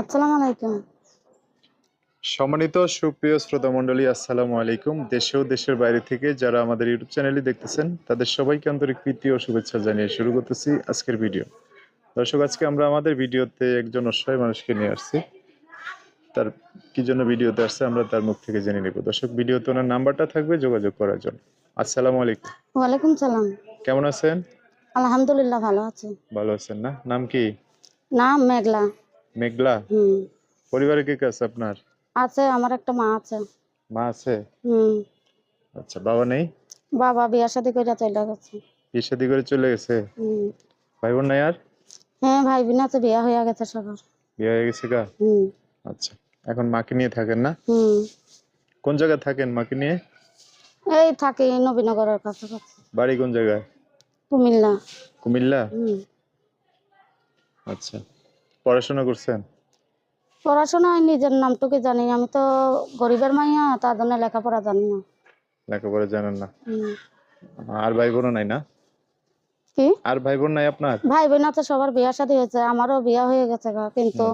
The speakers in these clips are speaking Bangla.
আসসালামু আলাইকুম। সম্মানিত সুপ্রিয় শ্রোতা মণ্ডলী আসসালামু আলাইকুম। দেশে ও দেশের বাইরে থেকে যারা আমাদের ইউটিউব চ্যানেলে দেখতেছেন তাদের সবাইকে আন্তরিক প্রীতি ও শুভেচ্ছা জানিয়ে শুরু করতেছি আজকের ভিডিও। দর্শক আজকে আমরা আমাদের ভিডিওতে একজন অসহায় মানুষকে নিয়ে আসছি। তার কি জন্য ভিডিওতে আসছে আমরা তার মুখ থেকে জেনে নেব। দর্শক ভিডিওতে ওনার নাম্বারটা থাকবে যোগাযোগ করার জন্য। আসসালামু আলাইকুম। ওয়ালাইকুম সালাম। কেমন আছেন? আলহামদুলিল্লাহ ভালো আছি। ভালো আছেন না? নাম কি? নাম মেঘলা। মেঘলা? হুম। পরিবারে কে কে আছে আপনার? আছে আমার একটা মা আছে। মা আছে? হুম। আচ্ছা বাবা নেই? বাবা বিয়া শাদি করে চলে গেছে। বিয়ে শাদী করে চলে গেছে? হুম। ভাই বোন নাই আর? হ্যাঁ ভাই বোন আছে বিয়া হয়ে গেছে সবার। বিয়ে হয়ে গেছে গা? হুম। আচ্ছা এখন মাকে নিয়ে থাকেন না? হুম। কোন জায়গায় থাকেন মাকে নিয়ে? এই থাকি নবীনগরের কাছাকাছি। বাড়ি কোন জায়গায়? কুমিল্লা। কুমিল্লা? হুম। আচ্ছা। পড়াশোনা করছেন? পড়াশোনায় নিজের নামটুকু জানি আমি তো গরিবের মাইয়া তার জন্য লেখাপড়া জানি না। লেখাপড়া জানেন না? আর ভাই বোনও নাই না? কি? আর ভাই বোন নাই আপনার? ভাই বোন আছে সবার বিয়া শাদী হয়েছে আমারও বিয়া হয়ে গেছে কিন্তু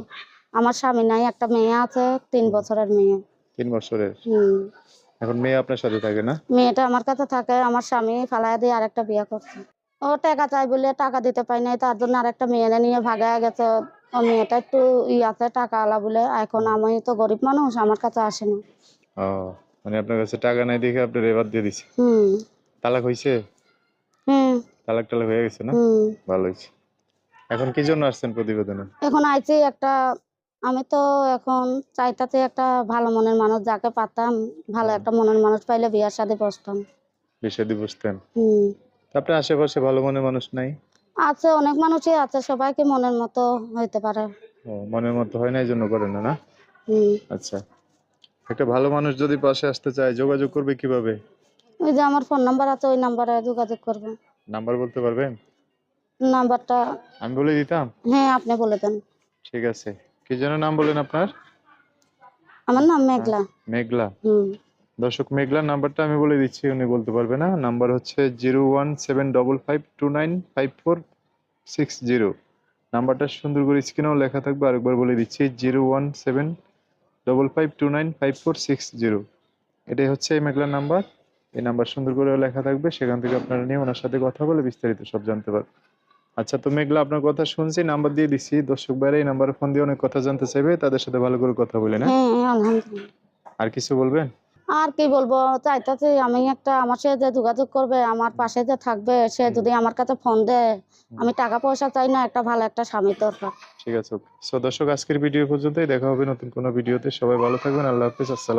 আমার স্বামী নাই একটা মেয়ে আছে তিন বছরের মেয়ে। তিন বছরের? হুম। এখন মেয়ে আপনার সাথে থাকে না? মেয়েটা আমার কাছে থাকে আমার স্বামী ফালায় দিয়ে আরেকটা বিয়ে করছে। ও টাকা চাই বলে টাকা দিতে পাই নাই তার জন্য আরেকটা মেয়ে নিয়ে ভাগায় গেছে ও এটা একটু ইয়াতে টাকা আলা বলে এখন আমি তো গরিব মানুষ আমার কাছে আসে না। ও মানে আপনার কাছে টাকা নাই দেখে আপনার এবার দিয়ে দিছে? হুম। তালাক হইছে? হুম। তালাক টালাক হয়ে গেছে না? হুম। ভালো হয়েছে এখন কি জন্য আসছেন প্রতিবেদনে? এখন আইছি একটা আমি তো এখন চাইতাতে একটা ভালো মনের মানুষ যাকে পাতাম ভালো একটা মনের মানুষ পাইলে বিয়ার সাথে বসতাম। বিষাদি বুঝতেন হুম। আপনার আশেপাশে ভালো মনে মানুষ নাই? আছে অনেক মানুষই আছে সবাইকে মনের মতো হইতে পারে। ও মনের মতো হয় না এই জন্য করেন না না? হুম। আচ্ছা। একটা ভালো মানুষ যদি পাশে আসতে চায় যোগাযোগ করবে কীভাবে? ওই যে আমার ফোন নাম্বার আছে ওই নাম্বারে যোগাযোগ করবেন নাম্বার বলতে পারবেন? নাম্বারটা আমি বলে দিতাম? হ্যাঁ আপনি বলে দেন। ঠিক আছে। কি যেন নাম বলেন আপনার? আমার নাম মেঘলা। মেঘলা। হুম। দর্শক মেঘলার নাম্বারটা আমি বলে দিচ্ছি উনি বলতে পারবে না। নাম্বার হচ্ছে zero one seven double five two nine five four six zero. নাম্বারটা সুন্দর করে স্ক্রিনেও লেখা থাকবে আরেকবার বলে দিচ্ছি zero one seven double five two nine five four six zero. এটাই হচ্ছে এই মেঘলার নাম্বার। এই নাম্বার সুন্দর করে লেখা থাকবে সেখান থেকে আপনারা নিয়ে ওনার সাথে কথা বলে বিস্তারিত সব জানতে পারবেন। আচ্ছা তো মেঘলা আপনার কথা শুনছি নাম্বার দিয়ে দিচ্ছি। দর্শক বাইরে এই নাম্বারে ফোন দিয়ে অনেক কথা জানতে চাইবে তাদের সাথে ভালো করে কথা বলে না হ্যাঁ আর কিছু বলবেন? আর কি বলব চাইতাছি আমি একটা আমার সাথে যে যোগাযোগ করবে আমার পাশে যে থাকবে সে যদি আমার কাছে ফোন দেয় আমি টাকা পয়সা চাই না একটা ভালো একটা স্বামী দরকার। ঠিক আছে সো দর্শক আজকের ভিডিও পর্যন্তই। দেখা হবে নতুন কোনো ভিডিওতে সবাই ভালো থাকবেন। আল্লাহ হাফিজ। আসসালাম